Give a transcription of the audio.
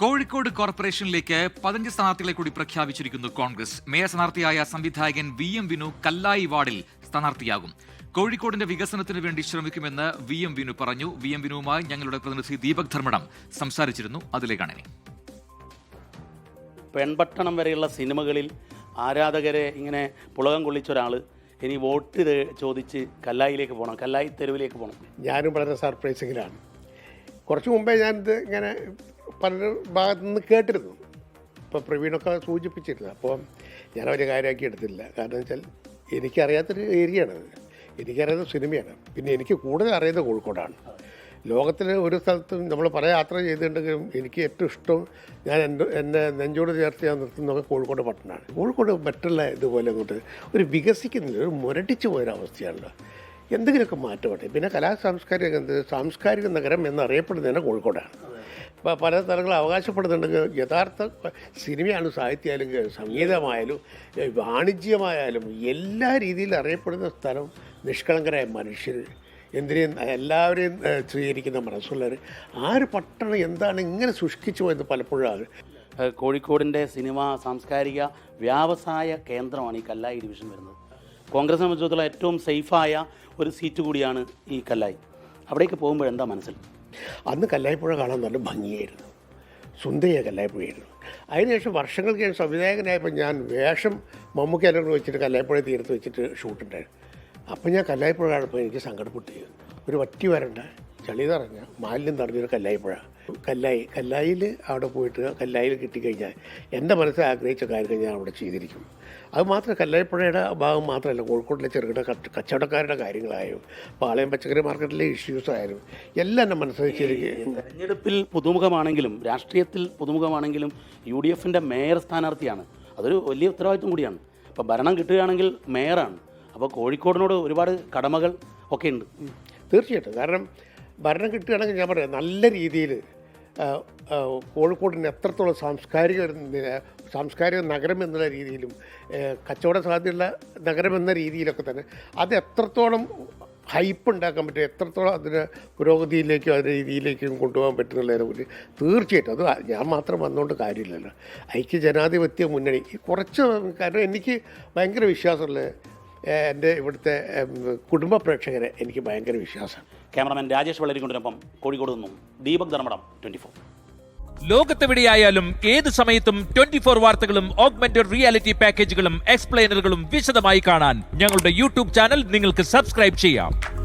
കോഴിക്കോട് കോർപ്പറേഷനിലേക്ക് പതിനഞ്ച് സ്ഥാനാർത്ഥികളെ കൂടി പ്രഖ്യാപിച്ചിരിക്കുന്നു കോൺഗ്രസ്. മേയർ സ്ഥാനാർത്ഥിയായ സംവിധായകൻ വി എം വിനു കല്ലായി വാർഡിൽ സ്ഥാനാർത്ഥിയാകും. കോഴിക്കോടിന്റെ വികസനത്തിന് വേണ്ടി ശ്രമിക്കുമെന്ന് വി എം വിനു പറഞ്ഞു. വി എം വിനുവുമായി ഞങ്ങളുടെ പ്രതിനിധി ദീപക് ധർമ്മടം സംസാരിച്ചിരുന്നു. അതിലേക്കാണ് പെൺപട്ടണം വരെയുള്ള സിനിമകളിൽ ആരാധകരെ ഇങ്ങനെ പുളകം കൊള്ളിച്ച ഒരാൾ ഇനി വോട്ട് ചോദിച്ച് കല്ലായിലേക്ക് പോകണം കല്ലായി തെരുവിലേക്ക് പോകണം ഞാനും വളരെ സർപ്രൈസിങ്ങിലാണ്. കുറച്ച് മുമ്പേ ഞാനിത് ഇങ്ങനെ പല ഭാഗത്തു നിന്ന് കേട്ടിരുന്നു. ഇപ്പോൾ പ്രവീണൊക്കെ സൂചിപ്പിച്ചിരുന്നു. അപ്പോൾ ഞാൻ അവരെ കാര്യമാക്കി എടുത്തില്ല. കാരണം വെച്ചാൽ എനിക്കറിയാത്തൊരു ഏരിയയാണ് എനിക്കറിയാത്ത സിനിമയാണ്. പിന്നെ എനിക്ക് കൂടുതൽ അറിയുന്നത് കോഴിക്കോടാണ്. ലോകത്തിൽ ഒരു സ്ഥലത്തും നമ്മൾ പല യാത്ര ചെയ്തിട്ടുണ്ടെങ്കിലും എനിക്ക് ഏറ്റവും ഇഷ്ടം ഞാൻ എന്റെ എന്നെ നെഞ്ചോട് ചേർത്ത് ഞാൻ നിർത്തുന്നതൊക്കെ കോഴിക്കോട് പട്ടണമാണ്. കോഴിക്കോട് മറ്റുള്ള ഇതുപോലെ അങ്ങോട്ട് ഒരു വികസിക്കുന്നില്ല ഒരു മുരടിച്ചു പോയൊരവസ്ഥയാണല്ലോ എന്തെങ്കിലുമൊക്കെ മാറ്റമാട്ടെ പിന്നെ കലാ സാംസ്കാരിക സാംസ്കാരിക നഗരം എന്നറിയപ്പെടുന്നതിന് കോഴിക്കോടാണ്. പല സ്ഥലങ്ങളും അവകാശപ്പെടുന്നുണ്ടെങ്കിൽ യഥാർത്ഥ സിനിമയാണ് സാഹിത്യമായാലും സംഗീതമായാലും വാണിജ്യമായാലും എല്ലാ രീതിയിലും അറിയപ്പെടുന്ന സ്ഥലം നിഷ്കളങ്കരായ മനുഷ്യർ. എന്തിനേയും എല്ലാവരെയും സ്വീകരിക്കുന്ന മനസ്സുള്ളവർ. ആ ഒരു പട്ടണം എന്താണ് ഇങ്ങനെ സൂക്ഷിച്ചു പോയത് പലപ്പോഴും കോഴിക്കോടിന്റെ സിനിമ സാംസ്കാരിക വ്യാവസായ കേന്ദ്രമാണ് ഈ കല്ലായി ഡിവിഷൻ വരുന്നത്. കോൺഗ്രസ് സംബന്ധിച്ചിടത്തോളം ഏറ്റവും സേഫായ ഒരു സീറ്റ് കൂടിയാണ് ഈ കല്ലായി. അവിടേക്ക് പോകുമ്പോൾ എന്താ മനസ്സിൽ? അന്ന് കല്ലായിപ്പുഴ കാണാൻ നല്ല ഭംഗിയായിരുന്നു. സുന്ദരിയ കല്ലായിപ്പുഴയായിരുന്നു. അതിനുശേഷം വർഷങ്ങൾക്ക് ശേഷം സംവിധായകനായപ്പോൾ ഞാൻ വേഷം മമ്മൂക്കാരോട് വെച്ചിട്ട് കല്ലായിപ്പുഴ തീരത്ത് വെച്ചിട്ട് ഷൂട്ടുണ്ടായിരുന്നു അപ്പം ഞാൻ കല്ലായിപ്പുഴ കാണുമ്പോൾ എനിക്ക് സങ്കടപ്പെട്ടു ഒരു വറ്റി വരണ്ട ചളി നിറഞ്ഞ മാലിന്യം നിറഞ്ഞൊരു കല്ലായിപ്പുഴ. കല്ലായി കല്ലായിൽ അവിടെ പോയിട്ട് കല്ലായിൽ കിട്ടിക്കഴിഞ്ഞാൽ എന്റെ മനസ്സിൽ ആഗ്രഹിച്ച കാര്യങ്ങൾ ഞാൻ അവിടെ ചെയ്തിരിക്കും. അത് മാത്രം കല്ലായിപ്പുഴയുടെ ഭാഗം മാത്രമല്ല കോഴിക്കോട്ടിലെ ചെറുകിട കച്ച- കച്ചവടക്കാരുടെ കാര്യങ്ങളായാലും പാളയം പച്ചക്കറി മാർക്കറ്റിലെ ഇഷ്യൂസ് ആയാലും എല്ലാം എന്റെ മനസ്സിൽ തെരഞ്ഞെടുപ്പിൽ പുതുമുഖമാണെങ്കിലും രാഷ്ട്രീയത്തിൽ പുതുമുഖമാണെങ്കിലും യു ഡി എഫിന്റെ മേയർ സ്ഥാനാർത്ഥിയാണ്. അതൊരു വലിയ ഉത്തരവാദിത്വം കൂടിയാണ്. അപ്പോൾ ഭരണം കിട്ടുകയാണെങ്കിൽ മേയറാണ്. അപ്പോൾ കോഴിക്കോടിനോട് ഒരുപാട് കടമകൾ ഒക്കെ ഉണ്ട്. തീർച്ചയായിട്ടും. കാരണം ഭരണം കിട്ടുകയാണെങ്കിൽ ഞാൻ പറയാം നല്ല രീതിയിൽ കോഴിക്കോടിന് എത്രത്തോളം സാംസ്കാരിക സാംസ്കാരിക നഗരം എന്നുള്ള രീതിയിലും കച്ചവട സാധ്യതയുള്ള നഗരം എന്ന രീതിയിലൊക്കെ തന്നെ അത് എത്രത്തോളം ഹൈപ്പ് ഉണ്ടാക്കാൻ പറ്റും എത്രത്തോളം അതിന് പുരോഗതിയിലേക്കും അതിന്റെ രീതിയിലേക്കും കൊണ്ടുപോകാൻ പറ്റുന്നുള്ളതിനെ കുറിച്ച് തീർച്ചയായിട്ടും അത് ഞാൻ മാത്രം വന്നുകൊണ്ട് കാര്യമില്ലല്ലോ. ഐക്യ ജനാധിപത്യ മുന്നണി കുറച്ച് കാരണം എനിക്ക് ഭയങ്കര വിശ്വാസമുള്ള എന്റെ ഇവിടുത്തെ കുടുംബ പ്രേക്ഷകരെ എനിക്ക് ഭയങ്കര വിശ്വാസമാണ്. ക്യാമറമാൻ രാജേഷ് വെള്ളരിക്കൊണ്ടിനൊപ്പം കോഴിക്കോട് നിന്നും ദീപക് ധർമ്മടം ട്വന്റി ഫോർ. ലോകത്തെവിടെയായാലും ഏത് സമയത്തും ട്വന്റി ഫോർ വാർത്തകളും ഓഗ്മെന്റഡ് റിയാലിറ്റി പാക്കേജുകളും എക്സ്പ്ലെയിനറുകളും വിശദമായി കാണാൻ ഞങ്ങളുടെ യൂട്യൂബ് ചാനൽ നിങ്ങൾക്ക് സബ്സ്ക്രൈബ് ചെയ്യാം.